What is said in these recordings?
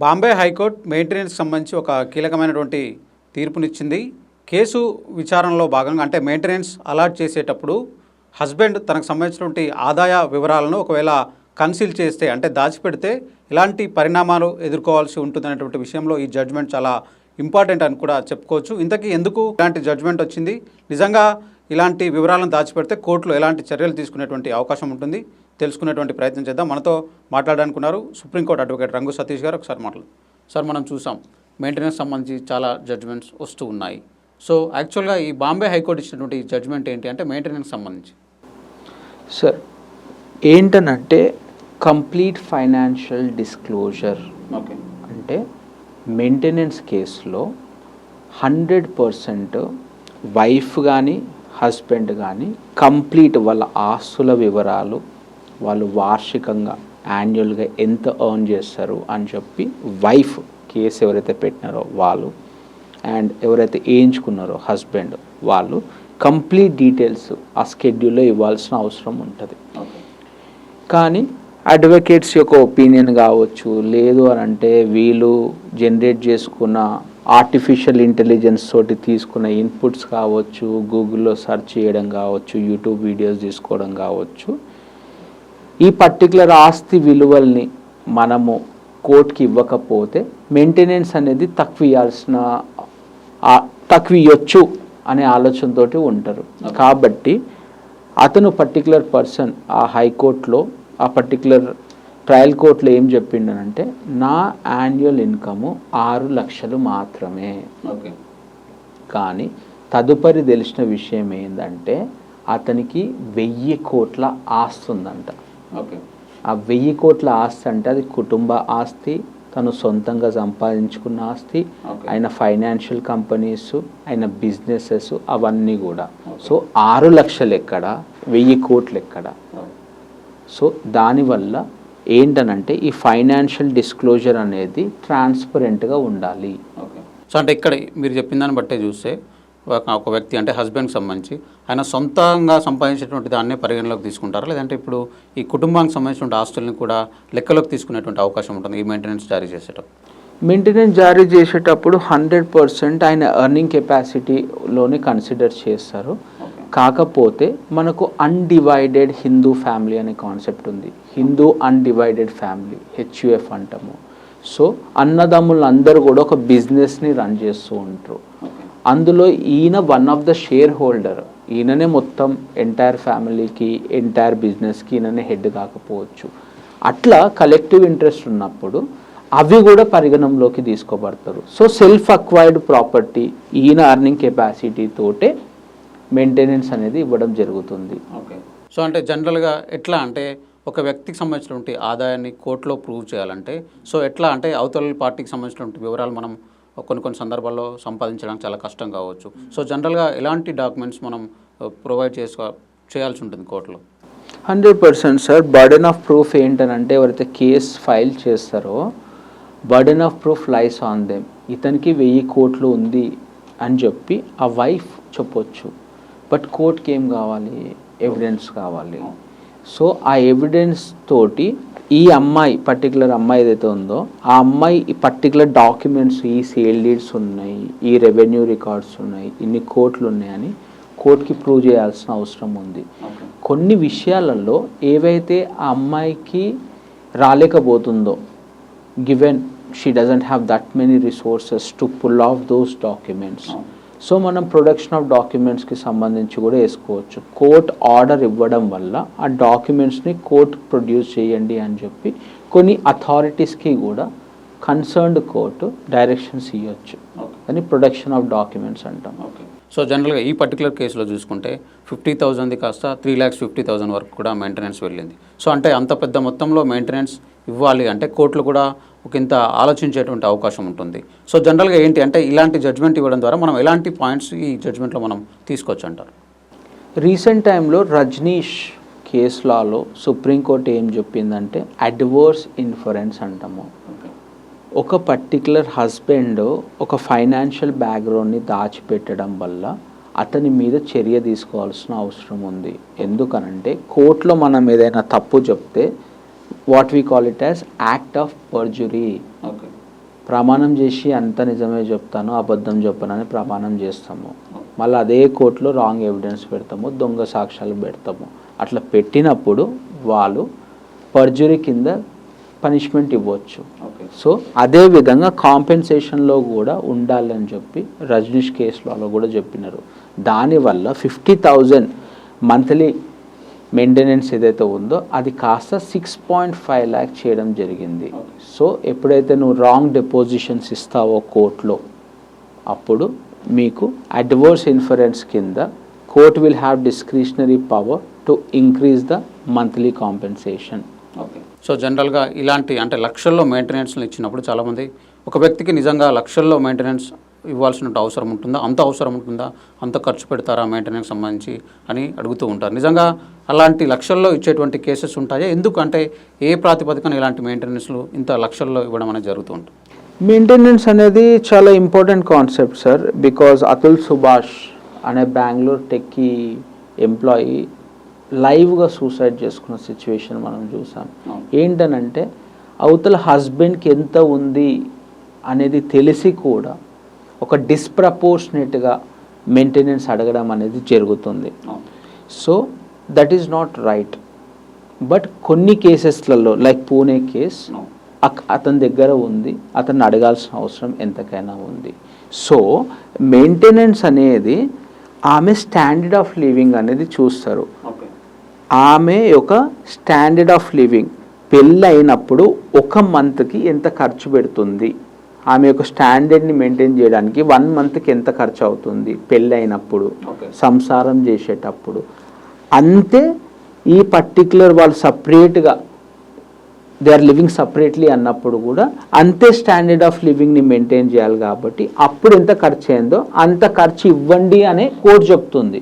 Bombay high court maintenance సంబంధించి ఒక కీలకమైనటువంటి తీర్పునిచ్చింది. కేసు విచారణలో భాగంగా అంటే మెయింటెనెన్స్ అలాట్ చేసేటప్పుడు హస్బెండ్ తనకు సంబంధించినటువంటి ఆదాయ వివరాలను ఒకవేళ కన్సీల్ చేస్తే అంటే దాచిపెడితే ఇలాంటి పరిణామాలు ఎదుర్కోవాల్సి ఉంటుందనేటువంటి విషయంలో ఈ జడ్జ్మెంట్ చాలా ఇంపార్టెంట్ అని కూడా చెప్పుకోవచ్చు. ఇంతకీ ఎందుకు ఇలాంటి జడ్జ్మెంట్ వచ్చింది? నిజంగా ఇలాంటి వివరాలను దాచిపెడితే కోర్టులో ఎలాంటి చర్యలు తీసుకునేటువంటి అవకాశం ఉంటుంది? తెలుసుకునేటువంటి ప్రయత్నం చేద్దాం. మనతో మాట్లాడడానికి ఉన్నారు సుప్రీంకోర్టు అడ్వకేట్ రంగు సతీష్ గారు. ఒకసారి మాట్లాడు. సార్ మనం చూసాం మెయింటెనెన్స్ సంబంధించి చాలా జడ్జ్మెంట్స్ వస్తూ ఉన్నాయి. సో యాక్చువల్గా ఈ బాంబే హైకోర్టు ఇచ్చినటువంటి జడ్జ్మెంట్ ఏంటి అంటే మెయింటెనెన్స్ సంబంధించి. సార్ ఏంటనంటే కంప్లీట్ ఫైనాన్షియల్ డిస్క్లోజర్ ఓకే. అంటే మెయింటెనెన్స్ కేసులో హండ్రెడ్ పర్సెంట్ వైఫ్ కానీ హస్బెండ్ కానీ కంప్లీట్ వాళ్ళ ఆస్తుల వివరాలు వాళ్ళు వార్షికంగా యాన్యువల్గా ఎంత ఎర్న్ చేస్తారు అని చెప్పి వైఫ్ కేసు ఎవరైతే పెట్టినారో వాళ్ళు అండ్ ఎవరైతే వేయించుకున్నారో హస్బెండ్ వాళ్ళు కంప్లీట్ డీటెయిల్స్ ఆ స్కెడ్యూల్లో ఇవ్వాల్సిన అవసరం ఉంటుంది. కానీ అడ్వకేట్స్ యొక్క ఒపీనియన్ కావచ్చు లేదు అని అంటే వీళ్ళు జనరేట్ చేసుకున్న ఆర్టిఫిషియల్ ఇంటెలిజెన్స్ తోటి తీసుకున్న ఇన్పుట్స్ కావచ్చు గూగుల్లో సెర్చ్ చేయడం కావచ్చు యూట్యూబ్ వీడియోస్ తీసుకోవడం కావచ్చు ఈ పర్టికులర్ ఆస్తి విలువల్ని మనము కోర్టుకి ఇవ్వకపోతే మెయింటెనెన్స్ అనేది తక్కువ ఇవ్వాల్సిన ఆ- తక్కువ ఇవ్వచ్చు అనే ఆలోచనతోటి ఉంటారు. కాబట్టి అతను పర్టికులర్ పర్సన్ ఆ హైకోర్టులో ఆ పర్టికులర్ ట్రయల్ కోర్టులో ఏం చెప్పిండనంటే నా యాన్యువల్ ఇన్కము ఆరు లక్షలు మాత్రమే. కానీ తదుపరి తెలిసిన విషయం ఏంటంటే అతనికి వెయ్యి కోట్ల ఆస్తి ఉందంట ఓకే ఆ వెయ్యి కోట్ల ఆస్తి అంటే అది కుటుంబ ఆస్తి తను సొంతంగా సంపాదించుకున్న ఆస్తి. ఆయన ఫైనాన్షియల్ కంపెనీస్ ఆయన బిజినెసెస్ అవన్నీ కూడా. సో ఆరు లక్షలు ఎక్కడ? వెయ్యి కోట్లు ఎక్కడ? సో దానివల్ల ఏంటనంటే ఈ ఫైనాన్షియల్ డిస్క్లోజర్ అనేది ట్రాన్స్పరెంట్గా ఉండాలి. ఓకే. సో అంటే ఇక్కడ మీరు చెప్పిన దాన్ని బట్టే చూస్తే ఒక వ్యక్తి అంటే హస్బెండ్కి సంబంధించి. ఆయన సొంతంగా సంపాదించేటువంటి దాన్నే పరిగణలోకి తీసుకుంటారా? లేదంటే ఇప్పుడు ఈ కుటుంబానికి సంబంధించిన ఆస్తుల్ని కూడా లెక్కలోకి తీసుకునేటువంటి అవకాశం ఉంటుంది ఈ మెయింటెనెన్స్ జారీ చేసేటప్పుడు? మెయింటెనెన్స్ జారీ చేసేటప్పుడు హండ్రెడ్ పర్సెంట్ ఆయన ఎర్నింగ్ కెపాసిటీలోనే కన్సిడర్ చేస్తారు. కాకపోతే మనకు అన్డివైడెడ్ హిందూ ఫ్యామిలీ అనే కాన్సెప్ట్ ఉంది. హిందూ అన్డివైడెడ్ ఫ్యామిలీ హెచ్యుఎఫ్ అంటాము. సో అన్నదమ్ములు అందరూ కూడా ఒక బిజినెస్ని రన్ చేస్తూ ఉంటారు. అందులో ఈయన one of the share holder ఈయననే మొత్తం ఎంటైర్ ఫ్యామిలీకి ఎంటైర్ బిజినెస్కి ఈయననే హెడ్ కాకపోవచ్చు. అట్లా కలెక్టివ్ ఇంట్రెస్ట్ ఉన్నప్పుడు అవి కూడా పరిగణంలోకి తీసుకోబడతారు. సో సెల్ఫ్ అక్వైర్డ్ ప్రాపర్టీ ఈయన అర్నింగ్ కెపాసిటీ తోటే మెయింటెనెన్స్ అనేది ఇవ్వడం జరుగుతుంది. ఓకే సో అంటే జనరల్గా ఎట్లా అంటే ఒక వ్యక్తికి సంబంధించినటువంటి ఆదాయాన్ని కోర్టులో ప్రూవ్ చేయాలంటే సో ఎట్లా అంటే అవతల పార్టీకి సంబంధించినటువంటి వివరాలు మనం కొన్ని కొన్ని సందర్భాల్లో సంపాదించడానికి చాలా కష్టం కావచ్చు. సో జనరల్గా ఎలాంటి డాక్యుమెంట్స్ మనం ప్రొవైడ్ చేసుకో చేయాల్సి ఉంటుంది కోర్టులో? Hundred percent sir. Burden of proof ఏంటనంటే ఎవరైతే కేస్ ఫైల్ చేస్తారో burden of proof lies on them. ఇతనికి వెయ్యి కోట్లు ఉంది అని చెప్పి ఆ వైఫ్ చెప్పొచ్చు. బట్ కోర్టుకి ఏం కావాలి? ఎవిడెన్స్ కావాలి. సో ఆ ఎవిడెన్స్ తోటి ఈ అమ్మాయి పర్టికులర్ అమ్మాయి ఏదైతే ఉందో ఆ అమ్మాయి ఈ పర్టికులర్ డాక్యుమెంట్స్ ఈ సేల్ డీడ్స్ ఉన్నాయి ఈ రెవెన్యూ రికార్డ్స్ ఉన్నాయి ఇన్ని కోట్లు ఉన్నాయని కోర్టుకి ప్రూవ్ చేయాల్సిన అవసరం ఉంది. కొన్ని విషయాలలో ఏవైతే ఆ అమ్మాయికి రాలేకపోతుందో given she doesn't have that many resources to pull off those documents so మనం ప్రొడక్షన్ ఆఫ్ డాక్యుమెంట్స్కి సంబంధించి కూడా వేసుకోవచ్చు. కోర్ట్ ఆర్డర్ ఇవ్వడం వల్ల ఆ డాక్యుమెంట్స్ని కోర్ట్ ప్రొడ్యూస్ చేయండి అని చెప్పి కొన్ని అథారిటీస్కి కూడా కన్సర్న్డ్ కోర్టు డైరెక్షన్స్ ఇవ్వచ్చు అని ప్రొడక్షన్ ఆఫ్ డాక్యుమెంట్స్ అంటాం. ఓకే సో జనరల్గా ఈ పర్టికులర్ కేసులో చూసుకుంటే ఫిఫ్టీ థౌజండ్ది కాస్త త్రీ ల్యాక్స్ ఫిఫ్టీ థౌజండ్ వరకు కూడా మెయింటెనెన్స్ వెళ్ళింది. సో అంటే అంత పెద్ద మొత్తంలో మెయింటెనెన్స్ ఇవ్వాలి అంటే కోర్టులు కూడా ఇంత ఆలోచించేటువంటి అవకాశం ఉంటుంది. సో జనరల్గా ఏంటి అంటే ఇలాంటి జడ్జ్మెంట్ ఇవ్వడం ద్వారా మనం ఎలాంటి పాయింట్స్ ఈ జడ్జ్మెంట్లో మనం తీసుకోవచ్చు అంటారు రీసెంట్ టైంలో రజనీష్ కేసులాలో సుప్రీంకోర్టు ఏం చెప్పిందంటే అడ్వర్స్ ఇన్ఫరెన్స్ అంటాము. ఒక పర్టికులర్ హస్బెండ్ ఒక ఫైనాన్షియల్ బ్యాక్గ్రౌండ్ని దాచిపెట్టడం వల్ల అతని మీద చర్య తీసుకోవాల్సిన అవసరం ఉంది. ఎందుకనంటే కోర్టులో మనం ఏదైనా తప్పు చెప్తే what we call it as act of perjury okay ప్రమాణం చేసి అంత నిజమే చెప్తాను అబద్ధం చెప్పనని ప్రమాణం చేస్తాము. మళ్ళీ అదే కోర్టులో రాంగ్ ఎవిడెన్స్ పెడతాము దొంగ సాక్ష్యాలు పెడతాము. అట్లా పెట్టినప్పుడు వాళ్ళు పర్జురీ కింద పనిష్మెంట్ ఇవ్వచ్చు. ఓకే. సో అదే విధంగా కాంపెన్సేషన్లో కూడా ఉండాలని చెప్పి రజనీష్ కేసులో కూడా చెప్పినారు. దానివల్ల ఫిఫ్టీ థౌజండ్ మంత్లీ మెయింటెనెన్స్ ఏదైతే ఉందో అది కాస్త సిక్స్ పాయింట్ ఫైవ్ ల్యాక్ చేయడం జరిగింది. సో ఎప్పుడైతే నువ్వు రాంగ్ డిపోజిషన్స్ ఇస్తావో కోర్టులో అప్పుడు మీకు అడ్వర్స్ ఇన్ఫరెన్స్ కింద court will have discretionary power to increase the monthly compensation okay so జనరల్గా ఇలాంటి అంటే లక్షల్లో మెయింటెనెన్స్లు ఇచ్చినప్పుడు చాలామంది ఒక వ్యక్తికి నిజంగా లక్షల్లో మెయింటెనెన్స్ ఇవ్వాల్సిన అవసరం ఉంటుందా? అంత అవసరం ఉంటుందా? అంత ఖర్చు పెడతారా మెయింటెనెన్స్ సంబంధించి అని అడుగుతూ ఉంటారు. నిజంగా అలాంటి లక్షల్లో ఇచ్చేటువంటి కేసెస్ ఉంటాయా? ఎందుకంటే ఏ ప్రాతిపదికన ఇలాంటి మెయింటెనెన్స్లు ఇంత లక్షల్లో ఇవ్వడం అనేది జరుగుతూ ఉంటుంది. మెయింటెనెన్స్ అనేది చాలా important concept sir because Atul Subhash అనే బెంగళూరు టెక్కి ఎంప్లాయీ లైవ్గా సూసైడ్ చేసుకున్న సిచ్యువేషన్ మనం చూసాం. ఏంటనంటే అవతల హస్బెండ్కి ఎంత ఉంది అనేది తెలిసి కూడా ఒక డిస్ప్రపోర్షనేట్గా మెయింటెనెన్స్ అడగడం అనేది జరుగుతుంది. So that is not right but కొన్ని కేసెస్లలో లైక్ పూణే కేస్ అతని దగ్గర ఉంది. అతన్ని అడగాల్సిన అవసరం ఎంతకైనా ఉంది. సో మెయింటెనెన్స్ అనేది ఆమె స్టాండర్డ్ ఆఫ్ లివింగ్ అనేది చూస్తారు. ఆమె యొక్క స్టాండర్డ్ ఆఫ్ లివింగ్ పెళ్ళి అయినప్పుడు ఒక మంత్కి ఎంత ఖర్చు పెడుతుంది? ఆమె యొక్క స్టాండర్డ్ని మెయింటైన్ చేయడానికి వన్ మంత్కి ఎంత ఖర్చు అవుతుంది పెళ్ళి అయినప్పుడు సంసారం చేసేటప్పుడు. అంతే ఈ పర్టికులర్ వాళ్ళు సపరేట్గా దే ఆర్ లివింగ్ సపరేట్లీ అన్నప్పుడు కూడా అంతే స్టాండర్డ్ ఆఫ్ లివింగ్ని మెయింటైన్ చేయాలి కాబట్టి అప్పుడు ఎంత ఖర్చు అయిందో అంత ఖర్చు ఇవ్వండి అనే కోడ్ చెప్తుంది.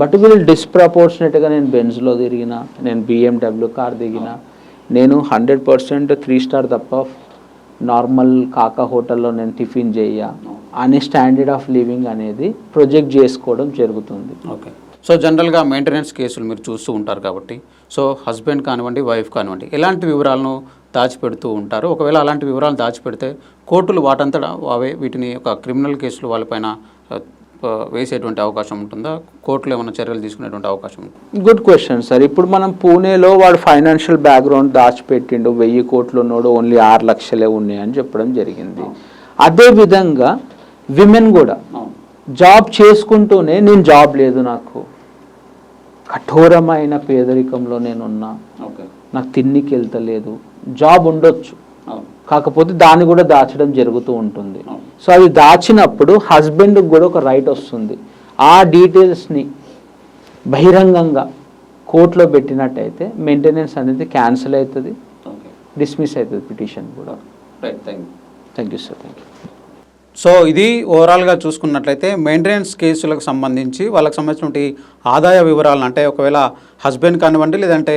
బట్ వీళ్ళు డిస్ప్రపోర్షనేట్గా నేను బెంజ్లో తిరిగిన నేను బిఎండబ్ల్యూ కార్ దిగిన నేను హండ్రెడ్ పర్సెంట్ త్రీ స్టార్ తప్ప నార్మల్ కాకా హోటల్లో నేను టిఫిన్ చేయ అనే స్టాండర్డ్ ఆఫ్ లివింగ్ అనేది ప్రొజెక్ట్ చేసుకోవడం జరుగుతుంది. ఓకే. సో జనరల్గా మెయింటెనెన్స్ కేసులు మీరు చూస్తూ ఉంటారు కాబట్టి సో హస్బెండ్ కానివ్వండి వైఫ్ కానివ్వండి ఎలాంటి వివరాలను దాచిపెడుతూ ఉంటారు? ఒకవేళ అలాంటి వివరాలు దాచిపెడితే కోర్టులు వాటంతటా అవే వీటిని ఒక క్రిమినల్ కేసులు వాళ్ళపైన వేసేటువంటి అవకాశం ఉంటుందా? కోర్టులు ఏమైనా చర్యలు తీసుకునేటువంటి అవకాశం ఉంటుంది? గుడ్ క్వశ్చన్ సార్ ఇప్పుడు మనం పూణేలో వాడు ఫైనాన్షియల్ బ్యాక్గ్రౌండ్ దాచిపెట్టిండు వెయ్యి కోట్లు ఉన్నాడు ఓన్లీ ఆరు లక్షలే ఉన్నాయి అని చెప్పడం జరిగింది. అదే విధంగా విమెన్ కూడా జాబ్ చేసుకుంటూనే నేను జాబ్ లేదు నాకు. కఠోరమైన పేదరికంలో నేనున్నా. ఓకే. నాకు తిన్నికి వెళ్తలేదు. జాబ్ ఉండొచ్చు. కాకపోతే దాన్ని కూడా దాచడం జరుగుతూ ఉంటుంది. సో అవి దాచినప్పుడు హస్బెండ్కి కూడా ఒక రైట్ వస్తుంది. ఆ డీటెయిల్స్ని బహిరంగంగా కోర్టులో పెట్టినట్టయితే మెయింటెనెన్స్ అనేది క్యాన్సిల్ అవుతుంది. డిస్మిస్ అవుతుంది పిటిషన్ కూడా. Right thank you. Thank you sir. Thank you. So ఇది ఓవరాల్గా చూసుకున్నట్లయితే మెయింటెనెన్స్ కేసులకు సంబంధించి వాళ్ళకి సంబంధించినటువంటి ఆదాయ వివరాలను అంటే ఒకవేళ హస్బెండ్ కానివ్వండి లేదంటే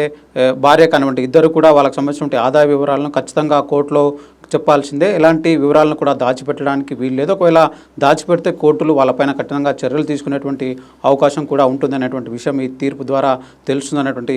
భార్య కానివ్వండి ఇద్దరు కూడా వాళ్ళకి సంబంధించిన ఆదాయ వివరాలను ఖచ్చితంగా కోర్టులో చెప్పాల్సిందే. ఎలాంటి వివరాలను కూడా దాచిపెట్టడానికి వీలు లేదు. ఒకవేళ దాచిపెడితే కోర్టులు వాళ్ళపైన కఠినంగా చర్యలు తీసుకునేటువంటి అవకాశం కూడా ఉంటుందనేటువంటి విషయం ఈ తీర్పు ద్వారా తెలుస్తుందనేటువంటి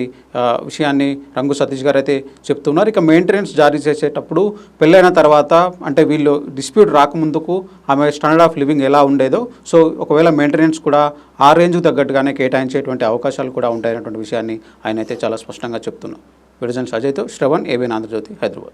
విషయాన్ని రంగు సతీష్ గారు అయితే చెప్తున్నారు. ఇక మెయింటెనెన్స్ జారీ చేసేటప్పుడు పెళ్ళైన తర్వాత అంటే వీళ్ళు డిస్ప్యూట్ రాకముందుకు ఆమె స్టాండర్డ్ ఆఫ్ లివింగ్ ఎలా ఉండేదో సో ఒకవేళ మెయింటెనెన్స్ కూడా ఆ రేంజ్కి తగ్గట్టుగానే కేటాయించేటువంటి అవకాశాలు కూడా ఉంటాయనేటువంటి విషయాన్ని ఆయన అయితే చాలా స్పష్టంగా చెప్తున్నారు. విడజన్ అజయ్తో శ్రవణ్ ఏబీఎన్ ఆంధ్రజ్యోతి హైదరాబాద్.